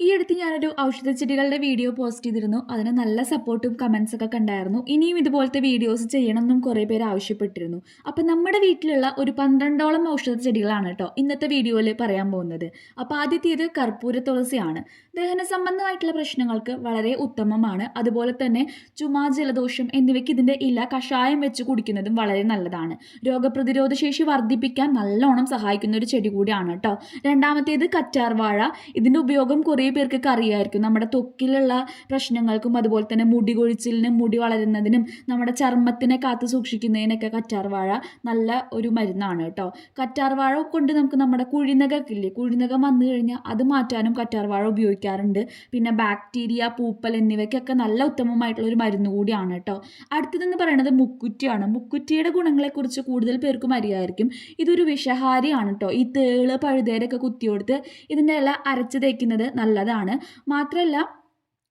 ഈ അടുത്ത് ഞാനൊരു ഔഷധ ചെടികളുടെ വീഡിയോ പോസ്റ്റ് ചെയ്തിരുന്നു. അതിന് നല്ല സപ്പോർട്ടും കമൻസ് ഒക്കെ കണ്ടായിരുന്നു. ഇനിയും ഇതുപോലത്തെ വീഡിയോസ് ചെയ്യണമെന്നും കുറേ പേര് ആവശ്യപ്പെട്ടിരുന്നു. അപ്പം നമ്മുടെ വീട്ടിലുള്ള ഒരു പന്ത്രണ്ടോളം ഔഷധ ചെടികളാണ് കേട്ടോ ഇന്നത്തെ വീഡിയോയിൽ പറയാൻ പോകുന്നത്. അപ്പോൾ ആദ്യത്തേത് കർപ്പൂര തുളസിയാണ്. ദഹന സംബന്ധമായിട്ടുള്ള പ്രശ്നങ്ങൾക്ക് വളരെ ഉത്തമമാണ്. അതുപോലെ തന്നെ ചുമ ജലദോഷം എന്നിവയ്ക്ക് ഇതിന്റെ ഇല കഷായം വെച്ച് കുടിക്കുന്നതും വളരെ നല്ലതാണ്. രോഗപ്രതിരോധ ശേഷി വർദ്ധിപ്പിക്കാൻ നല്ലോണം സഹായിക്കുന്ന ഒരു ചെടി കൂടിയാണ് കേട്ടോ. രണ്ടാമത്തേത് കറ്റാർവാഴ. ഇതിന്റെ ഉപയോഗം കുറേ പേർക്കൊക്കെ അറിയായിരിക്കും. നമ്മുടെ തൊക്കിലുള്ള പ്രശ്നങ്ങൾക്കും അതുപോലെ തന്നെ മുടി കൊഴിച്ചിലിനും മുടി വളരുന്നതിനും നമ്മുടെ ചർമ്മത്തിനെ കാത്തു സൂക്ഷിക്കുന്നതിനൊക്കെ കറ്റാർവാഴ നല്ല ഒരു മരുന്നാണ് കേട്ടോ. കറ്റാർവാഴ കൊണ്ട് നമുക്ക് നമ്മുടെ കുഴിനകൊക്കെ ഇല്ലേ കുഴിനകം വന്നു കഴിഞ്ഞാൽ അത് മാറ്റാനും കറ്റാർവാഴ ഉപയോഗിക്കാറുണ്ട്. പിന്നെ ബാക്ടീരിയ പൂപ്പൽ എന്നിവയ്ക്കൊക്കെ നല്ല ഉത്തമമായിട്ടുള്ള ഒരു മരുന്ന് കൂടിയാണ് കേട്ടോ. അടുത്തതെന്ന് പറയുന്നത് മുക്കുറ്റിയാണ്. മുക്കുറ്റിയുടെ ഗുണങ്ങളെക്കുറിച്ച് കൂടുതൽ പേർക്കും അറിയാമായിരിക്കും ഇതൊരു വിഷഹാരിയാണ് കേട്ടോ. ഈ തേൾ പഴുതേരൊക്കെ കുത്തിയെടുത്ത് ഇതിന്റെ ഇല അരച്ച് തേക്കുന്നത് നല്ലതാണ്. മാത്രമല്ല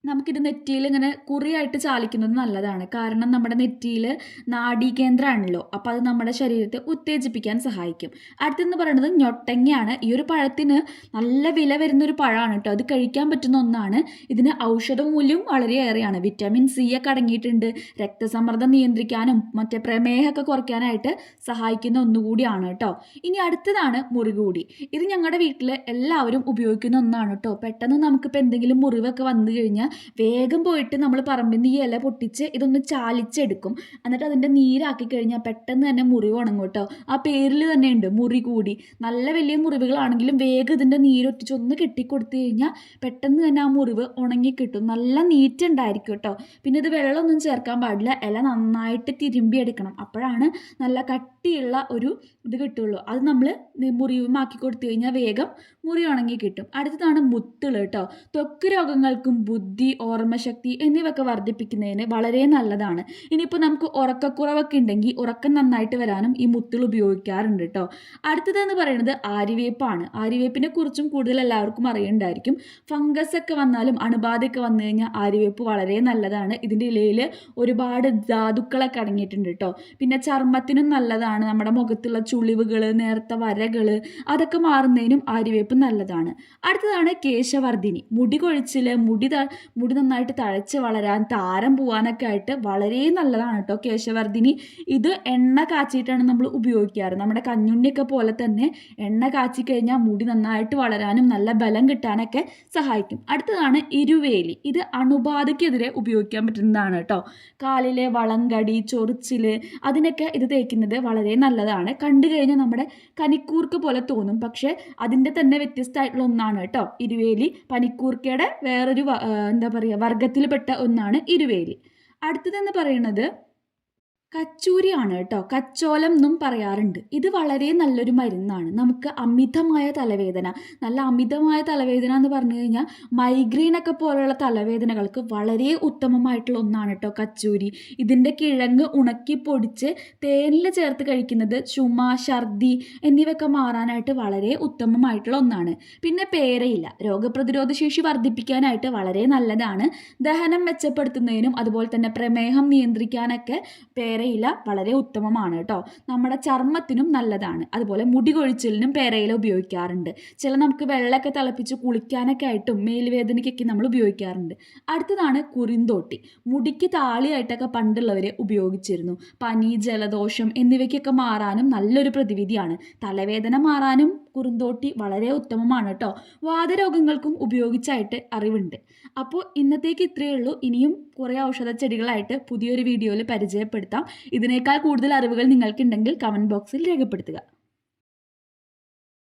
നമുക്കിത് നെറ്റിയിൽ ഇങ്ങനെ കുറിയായിട്ട് ചാലിക്കുന്നത് നല്ലതാണ്. കാരണം നമ്മുടെ നെറ്റിയിൽ നാഡീകേന്ദ്രമാണല്ലോ അപ്പോൾ അത് നമ്മുടെ ശരീരത്തെ ഉത്തേജിപ്പിക്കാൻ സഹായിക്കും. അടുത്തെന്ന് പറയുന്നത് ഞൊട്ടങ്ങയാണ്. ഈ ഒരു പഴത്തിന് നല്ല വില വരുന്ന ഒരു പഴമാണ് കേട്ടോ. അത് കഴിക്കാൻ പറ്റുന്ന ഒന്നാണ്. ഇതിന് ഔഷധ മൂല്യവും വളരെയേറെയാണ് വിറ്റാമിൻ സി ഒക്കെ അടങ്ങിയിട്ടുണ്ട്. രക്തസമ്മർദ്ദം നിയന്ത്രിക്കാനും മറ്റേ പ്രമേഹമൊക്കെ കുറയ്ക്കാനായിട്ട് സഹായിക്കുന്ന ഒന്നുകൂടിയാണ് കേട്ടോ. ഇനി അടുത്തതാണ് മുറികൂടി. ഇത് ഞങ്ങളുടെ വീട്ടിൽ എല്ലാവരും ഉപയോഗിക്കുന്ന ഒന്നാണ് കേട്ടോ. പെട്ടെന്ന് നമുക്കിപ്പോൾ എന്തെങ്കിലും മുറിവൊക്കെ വന്നു കഴിഞ്ഞാൽ വേഗം പോയിട്ട് നമ്മൾ പറമ്പിൽ നിന്ന് ഈ ഇല പൊട്ടിച്ച് ഇതൊന്ന് ചാലിച്ചെടുക്കും. എന്നിട്ട് അതിന്റെ നീരാക്കി കഴിഞ്ഞാൽ പെട്ടെന്ന് തന്നെ മുറിവ് ഉണങ്ങും കേട്ടോ. ആ പേരിൽ തന്നെ ഉണ്ട് മുറി കൂടി. നല്ല വലിയ മുറിവുകളാണെങ്കിലും വേഗം ഇതിന്റെ നീരൊറ്റിച്ച് ഒന്ന് കെട്ടിക്കൊടുത്തു കഴിഞ്ഞാൽ പെട്ടെന്ന് തന്നെ ആ മുറിവ് ഉണങ്ങി കിട്ടും. നല്ല നീറ്റ് ഉണ്ടായിരിക്കും കേട്ടോ. പിന്നെ ഇത് വെള്ളമൊന്നും ചേർക്കാൻ പാടില്ല. ഇല നന്നായിട്ട് തിരുമ്പി എടുക്കണം അപ്പോഴാണ് നല്ല കട്ടിയുള്ള ഒരു ഇത് കിട്ടുള്ളൂ. അത് നമ്മൾ മുറിവുമാക്കി കൊടുത്തു കഴിഞ്ഞാൽ വേഗം മുറി ഉണങ്ങി കിട്ടും. അടുത്തതാണ് മുത്തുകൾ കേട്ടോ. ത്വക്ക് രോഗങ്ങൾക്കും ബുദ്ധി ഓർമ്മശക്തി എന്നിവയൊക്കെ വർദ്ധിപ്പിക്കുന്നതിന് വളരെ നല്ലതാണ്. ഇനിയിപ്പോൾ നമുക്ക് ഉറക്കക്കുറവൊക്കെ ഉണ്ടെങ്കിൽ ഉറക്കം നന്നായിട്ട് വരാനും ഈ മുത്തുകൾ ഉപയോഗിക്കാറുണ്ട് കേട്ടോ അടുത്തതെന്ന് പറയുന്നത് ആര്യവേപ്പാണ്. ആര്യവേപ്പിനെ കുറിച്ചും കൂടുതൽ എല്ലാവർക്കും അറിയണ്ടായിരിക്കും ഫംഗസ് ഒക്കെ വന്നാലും അണുബാധയൊക്കെ വന്നു കഴിഞ്ഞാൽ ആര്യവേപ്പ് വളരെ നല്ലതാണ്. ഇതിന്റെ ഇലയിൽ ഒരുപാട് ധാതുക്കളൊക്കെ അടങ്ങിയിട്ടുണ്ട് കേട്ടോ പിന്നെ ചർമ്മത്തിനും നല്ലതാണ്. നമ്മുടെ മുഖത്തുള്ള ചുളിവുകൾ നേർത്ത വരകൾ അതൊക്കെ മാറുന്നതിനും ആര്യവേപ്പ് നല്ലതാണ്. അടുത്തതാണ് കേശവർദ്ധിനി. മുടി കൊഴിച്ചിൽ മുടി മുടി നന്നായിട്ട് തഴച്ച് വളരാൻ താരം പോവാനൊക്കെ ആയിട്ട് വളരെ നല്ലതാണ് കേട്ടോ കേശവർദ്ധിനി. ഇത് എണ്ണ കാച്ചിയിട്ടാണ് നമ്മൾ ഉപയോഗിക്കാറ്. നമ്മുടെ കഞ്ഞുണ്ണിയൊക്കെ പോലെ തന്നെ എണ്ണ കാച്ചി കഴിഞ്ഞാൽ മുടി നന്നായിട്ട് വളരാനും നല്ല ബലം കിട്ടാനൊക്കെ സഹായിക്കും. അടുത്തതാണ് ഇരുവേലി ഇത് അണുബാധയ്ക്കെതിരെ ഉപയോഗിക്കാൻ പറ്റുന്നതാണ് കേട്ടോ. കാലിലെ വളങ്കടി ചൊറിച്ചിൽ അതിനൊക്കെ ഇത് തേക്കുന്നത് വളരെ നല്ലതാണ്. കണ്ടു കഴിഞ്ഞാൽ നമ്മുടെ കനിക്കൂർക്ക് പോലെ തോന്നും. പക്ഷേ അതിന്റെ തന്നെ വ്യത്യസ്തമായിട്ടുള്ള ഒന്നാണ് കേട്ടോ ഇരുവേലി പനിക്കൂർക്കയുടെ വേറൊരു എന്താ പറയുക വർഗത്തിൽപ്പെട്ട ഒന്നാണ് ഇരുവേലി. അടുത്തതെന്ന് പറയുന്നത് കച്ചൂരിയാണ് കേട്ടോ. കച്ചോലം എന്നും പറയാറുണ്ട്. ഇത് വളരെ നല്ലൊരു മരുന്നാണ്. നമുക്ക് അമിതമായ തലവേദന നല്ല അമിതമായ തലവേദന എന്ന് പറഞ്ഞു കഴിഞ്ഞാൽ മൈഗ്രെയിനൊക്കെ പോലെയുള്ള തലവേദനകൾക്ക് വളരെ ഉത്തമമായിട്ടുള്ള ഒന്നാണ് കേട്ടോ കച്ചൂരി. ഇതിന്റെ കിഴങ്ങ് ഉണക്കി പൊടിച്ച് തേനിൽ ചേർത്ത് കഴിക്കുന്നത് ചുമ ഛർദി എന്നിവയൊക്കെ മാറാനായിട്ട് വളരെ ഉത്തമമായിട്ടുള്ള ഒന്നാണ്. പിന്നെ പേരയില്ല രോഗപ്രതിരോധ ശേഷി വർദ്ധിപ്പിക്കാനായിട്ട് വളരെ നല്ലതാണ്. ദഹനം മെച്ചപ്പെടുത്തുന്നതിനും അതുപോലെ തന്നെ പ്രമേഹം നിയന്ത്രിക്കാനൊക്കെ പേര പേരയില വളരെ ഉത്തമമാണ് കേട്ടോ. നമ്മുടെ ചർമ്മത്തിനും നല്ലതാണ്. അതുപോലെ മുടി കൊഴിച്ചിലിനും പേരയില ഉപയോഗിക്കാറുണ്ട്. ചില നമുക്ക് വെള്ളമൊക്കെ തിളപ്പിച്ച് കുളിക്കാനൊക്കെ ആയിട്ടും മേൽവേദനയ്ക്കൊക്കെ നമ്മൾ ഉപയോഗിക്കാറുണ്ട്. അടുത്തതാണ് കുറിന്തോട്ടി. മുടിക്ക് താളിയായിട്ടൊക്കെ പണ്ടുള്ളവർ ഉപയോഗിച്ചിരുന്നു. പനി ജലദോഷം എന്നിവയ്ക്കൊക്കെ മാറാനും നല്ലൊരു പ്രതിവിധിയാണ്. തലവേദന മാറാനും കുറുന്തോട്ടി വളരെ ഉത്തമമാണ് കേട്ടോ. വാതരോഗങ്ങൾക്കും ഉപയോഗിച്ചായിട്ട് അറിവുണ്ട്. അപ്പോൾ ഇന്നത്തേക്ക് ഇത്രയേ ഉള്ളൂ. ഇനിയും കുറേ ഔഷധ ചെടികളായിട്ട് പുതിയൊരു വീഡിയോയിൽ പരിചയപ്പെടുത്താം. ഇതിനേക്കാൾ കൂടുതൽ അറിവുകൾ നിങ്ങൾക്കുണ്ടെങ്കിൽ കമന്റ് ബോക്സിൽ രേഖപ്പെടുത്തുക.